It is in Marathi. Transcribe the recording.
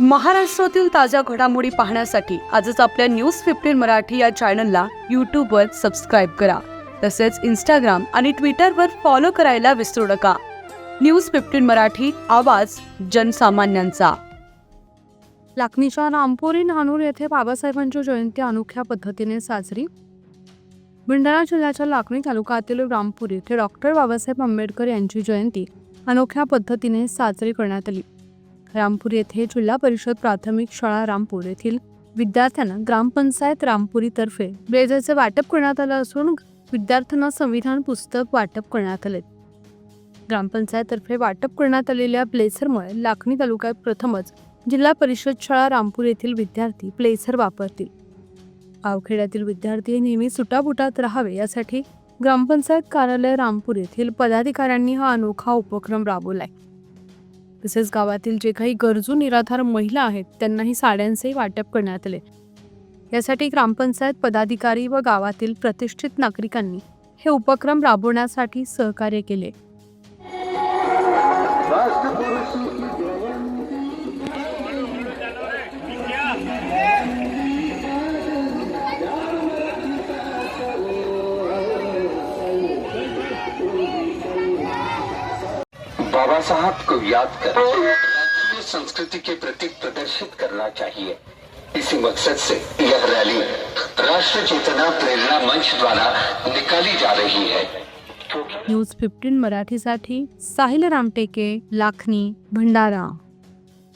महाराष्ट्रातील ताज्या घडामोडी पाहण्यासाठी आजच आपल्या न्यूज फिफ्टीन मराठी या चॅनलला यूट्यूबवर सबस्क्राईब करा. तसेच इंस्टाग्राम आणि ट्विटरवर फॉलो करायला विसरू नका. न्यूज फिफ्टीन मराठी आवाज जनसामान्यांचा. लाखणीच्या रामपुरी नानूर येथे बाबासाहेबांची जयंती अनोख्या पद्धतीने साजरी. भंडारा जिल्ह्याच्या लाखणी तालुक्यातील रामपुरी येथे डॉक्टर बाबासाहेब आंबेडकर यांची जयंती अनोख्या पद्धतीने साजरी करण्यात आली. रामपूर येथे जिल्हा परिषद प्राथमिक शाळा रामपूर येथील विद्यार्थ्यांना ग्रामपंचायत रामपुरीतर्फे ब्लेझरचे वाटप करण्यात आलं असून विद्यार्थ्यांना संविधान पुस्तक वाटप करण्यात आले. ग्रामपंचायततर्फे वाटप करण्यात आलेल्या ब्लेझरमुळे लाखणी तालुक्यात प्रथमच जिल्हा परिषद शाळा रामपूर येथील विद्यार्थी ब्लेझर वापरतील. गावखेड्यातील विद्यार्थी नेहमी सुटाबुटात राहावे यासाठी ग्रामपंचायत कार्यालय रामपूर येथील पदाधिकाऱ्यांनी हा अनोखा उपक्रम राबवलाय. तसेच गावातील जे काही गरजू निराधार महिला आहेत त्यांनाही साड्यांचेही वाटप करण्यात आले. यासाठी ग्रामपंचायत पदाधिकारी व गावातील प्रतिष्ठित नागरिकांनी हे उपक्रम राबवण्यासाठी सहकार्य केले. बाबा साहब को याद कर संस्कृति के प्रति प्रदर्शित करना चाहिए। इसी मकसद से यह रैली राष्ट्र चेतना प्रेरणा मंच द्वारा निकाली जा रही है। न्यूज़ फिफ्टीन मराठीसाठी साहिल रामटेके, लाखनी, भंडारा।